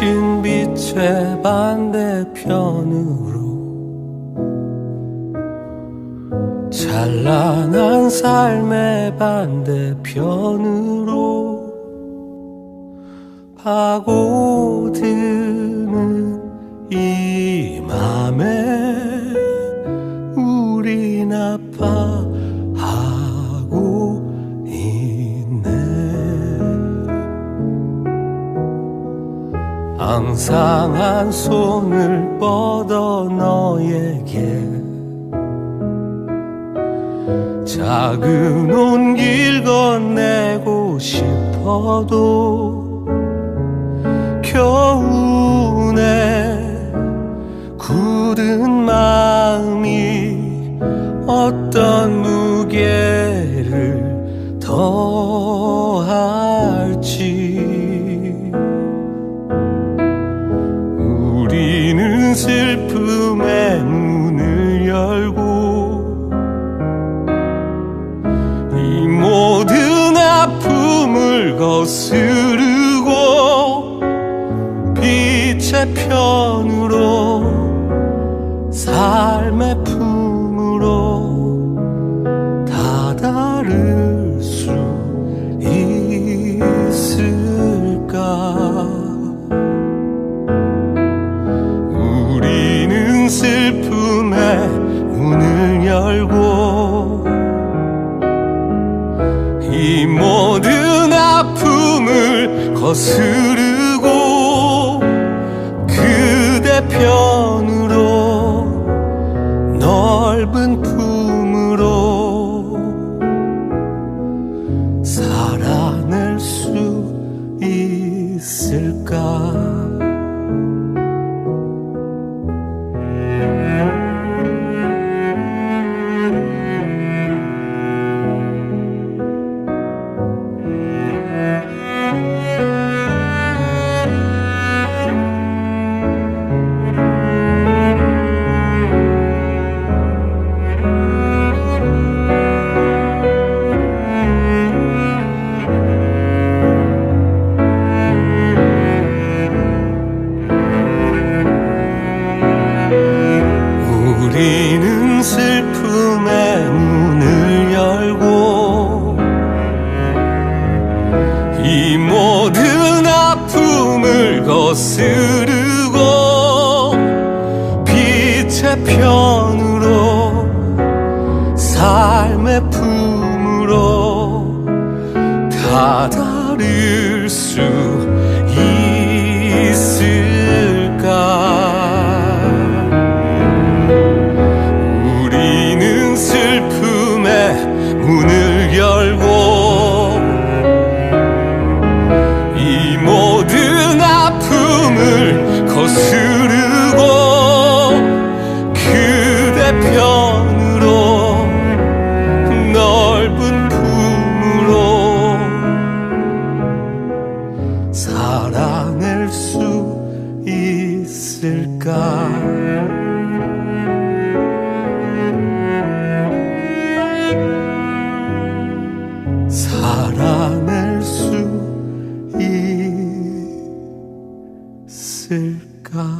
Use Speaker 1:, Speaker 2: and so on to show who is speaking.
Speaker 1: 빛의 반대편으로 찬란한 삶의 반대편으로 파고드는 이 맘에 항상 한 손을 뻗어 너에게 작은 온길 건네고 싶어도 겨우 내 굳은 마음이 어떤 무게를 더할 거스르고 빛의 편으로 삶의 품으로 다다를 수 있을까? 우리는 슬픔의 문을 열고 이 모든 아픔을 거스르고 그대 편으로 넓은 품으로 살아낼 수 있을까 편으로 삶의 품으로 다다를 수 있을까?